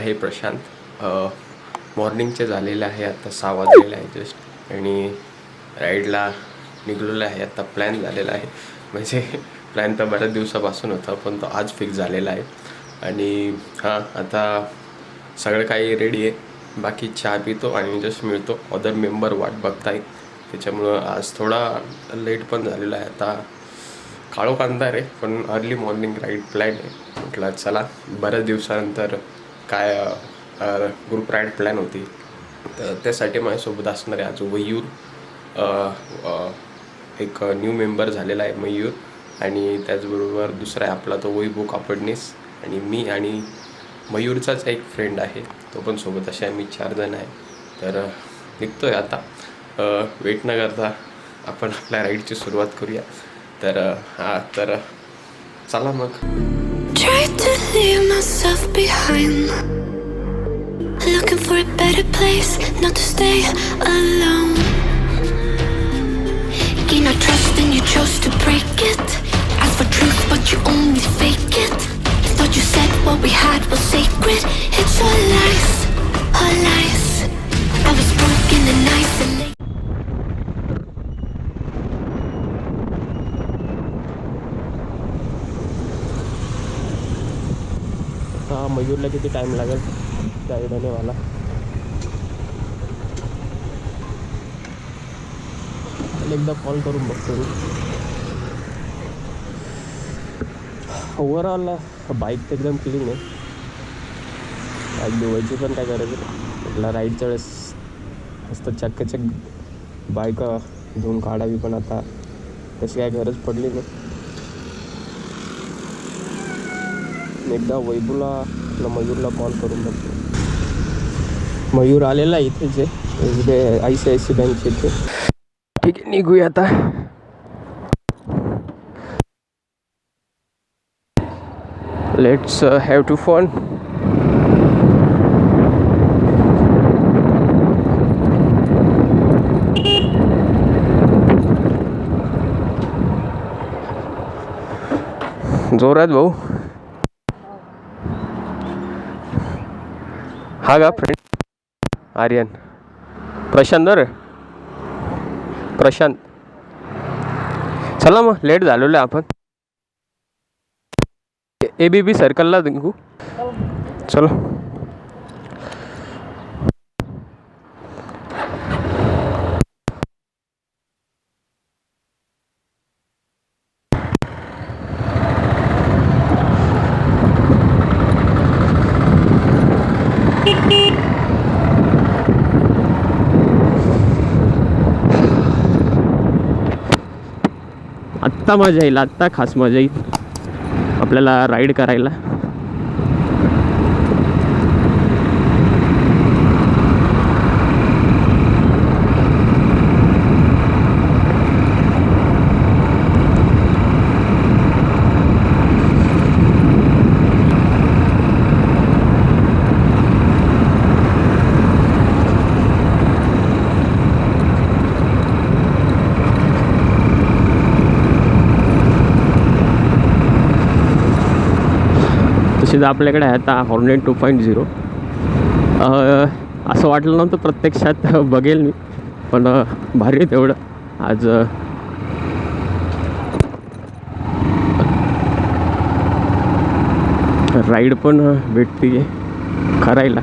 आहे प्रशांत. मॉर्निंगचे झालेले आहे आत्ता सहा वाजलेले आहे जस्ट आणि राईडला निघलेलं आहे आत्ता प्लॅन झालेला आहे. म्हणजे प्लॅन तर बऱ्याच दिवसापासून होता पण तो आज फिक्स झालेला आहे. आणि हां आता सगळं काही रेडी आहे. बाकी चहा पितो आणि जस्ट मिळतो. अदर मेंबर वाट बघताय. त्याच्यामुळं आज थोडा लेट पण झालेला आहे. आता काळोख अंधार आहे पण अर्ली मॉर्निंग राईड प्लॅन आहे. म्हटलं चला बऱ्याच दिवसानंतर काय ग्रुप राईड प्लॅन होती. तर त्यासाठी माझ्यासोबत असणार आहे आज वयूर एक न्यू मेंबर झालेला आहे मयूर आणि त्याचबरोबर दुसरा आहे आपला तो वैभव कापडणीस आणि मी आणि मयूरचाच एक फ्रेंड आहे. तो पण सोबत असे आम्ही चार जण आहे. तर निघतो निघतोय आता. वेट न करता आपण आपल्या राईडची सुरुवात करूया. तर हा तर चला मग. Tried to leave myself behind. Looking for a better place, not to stay alone. Gain our trust and you chose to break it. Ask for truth, but you only fake it. Thought you said what we had was sacred. It's all lies, all lies. I was broken and isolated. हा मयूरला किती time लागेल? त्या आयडियाने मला. एकदा call करून बघतो मी. Overall bike तर एकदम क्लीन आहे. बाईक धुवायची पण काय गरज नाही. म्हटलं राईडच्या वेळेस मस्त चक्कचक बाईक धुवून काढावी पण आता. तशी काय गरज पडली नाही मी एकदा वैभूला आपला मयूरला कॉल करून बघतो. मयूर आलेला आहे इथेच आहे आय सी आय सी बँकचे इथे. ठीक आहे निघूया आता. लेट्स हॅव टू फन जोरात भाऊ. हा का फ्रेंड. आर्यन. प्रशांत बरं. प्रशांत. चला मग लेट झालेलो आहे आपण. ए बी बी सर्कलला निघू. चलो. आत्ता मजा येईल आत्ता खास मजा येईल. आपल्याला राईड करायला. तसेच आपल्याकडे आहे आता हॉर्नेट टू पॉईंट झिरो असं वाटलं नव्हतं प्रत्यक्षात बघेल मी पण भारी आहे तेवढं. आज राईड पण भेटते करायला.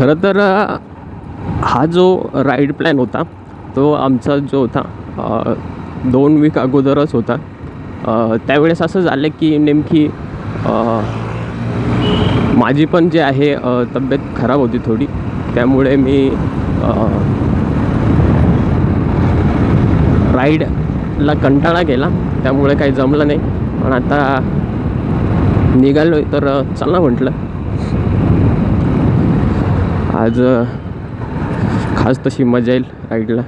खरं तर हा जो राईड प्लॅन होता तो आमचा जो होता दोन वीक अगोदरच होता. त्यावेळेस असं झालं की नेमकी माझी पण जे आहे तब्येत खराब होती थोडी. त्यामुळे मी राईडला कंटाळा केला. त्यामुळे काही जमलं नाही. पण आता निघालो आहे तर चला म्हटलं. आज खास तशी मजा येईल राईडला.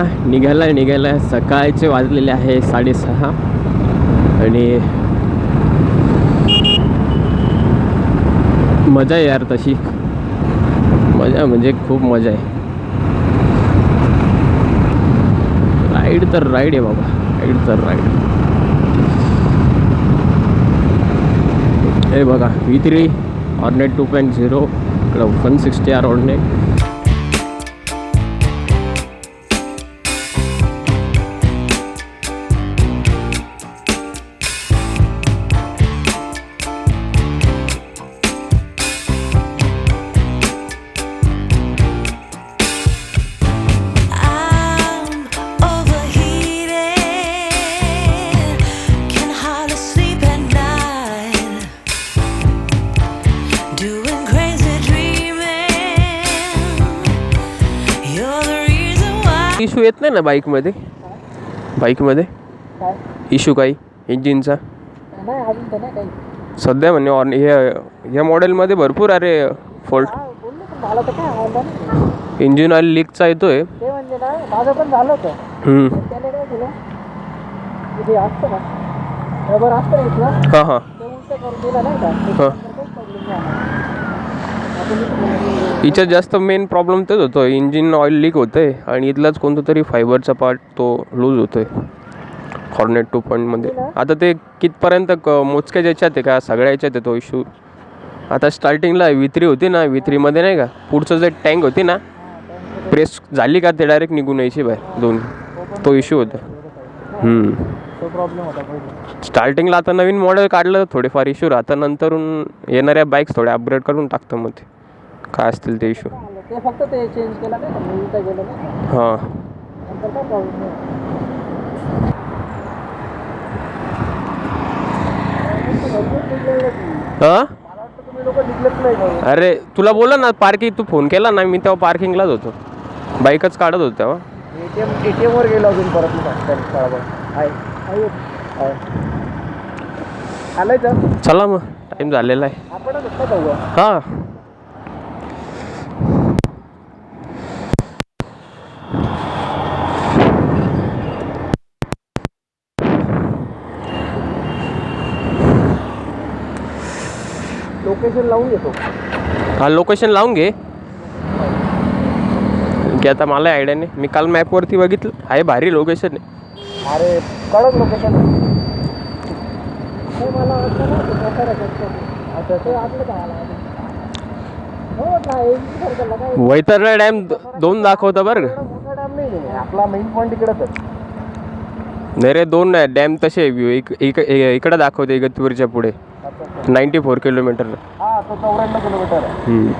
हा, निघायला निघायला सकाळचे वाजलेले आहे साडेसहा. आणि मजा आहे यार तशी. मजा म्हणजे खूप मजा आहे. राईड तर राईड आहे बाबा. राईड तर राईड. हे बघा V three ornate two point zero इकडं one sixty R ornate issue येत नाही ना बाईकमध्ये? बाईकमध्ये? इशू काही? इंजिनचा नाही अजून तर नाही काही. सध्या म्हणजे ऑन हे ह्या मॉडेलमध्ये भरपूर अरे फॉल्ट हा बोललो पण मला तर काय आलं? नाही इंजिन ऑइल लीकचा येतोय. ते म्हणजे ना माझं पण झालं होतं. हम्म. पण त्याने काय केलं? की ते असतं ना रबर असतं ना इथलं हां हां. ते उलटं करून दिलं नाही का? हा. त्याच्यानंतर काही प्रॉब्लेम नाही आला. आता जास्त मेन प्रॉब्लेम तेच होतो इंजिन ऑइल लीक होतंय आणि इथलाच कोणता तरी फायबरचा पार्ट तो लूज होतो आहे हॉर्नेट टू पॉईंटमध्ये आता ते कितपर्यंत क मोजक्याच्या याच्यात आहे का? सगळ्या याच्यात आहे तो इश्यू आता स्टार्टिंगला वित्री होती ना वित्रीमध्ये नाही का? पुढचं जे टँक होती ना प्रेस झाली का ते डायरेक्ट निघून यायची बाहेर दोन तो इश्यू होता. प्रॉब्लेम होता स्टार्टिंगला आता नवीन मॉडेल काढलं थोडेफार इश्यू राहतं. नंतरून येणाऱ्या बाईक्स थोड्या अपग्रेड करून टाकतं मग ते. काय असतील ते इश्यू आलं. ते फक्त ते चेंज केलं नाही का? मी इथं गेलो नाही. का हां. नंतर काय प्रॉब्लेम नाही. हां? मला वाटतं तुम्ही लोक निघलेच नाही घरून. अरे तुला बोला ना पार्किंग तू फोन केला ना मी तेव्हा पार्किंगलाच होतो. बाईकच काढत होतो तेव्हा. एटीएम एटीएम वर गेलो अजून परत मी सांगतो बरोबर आहे आहे आहे आलंय तर. चला मग टाईम झालेला आहे. जाऊया हां. लोकेशन लावून घेतो. हा लोकेशन लावून घे. की आता मला आयडिया नाही. मी काल मॅपवरती बघितलं. आहे भारी लोकेशन आहे. अरे कडक लोकेशन वैतरणा डॅम दोन दाखवतं बरं. आपला मेन पॉईंट इकडंच नाही रे दोन नाही. डॅम तसे इकडं दाखवते इगतपुरीच्या पुढे. नाईन्टी फोर किलोमीटर हा तो चौऱ्याण्णव किलोमीटर आहे.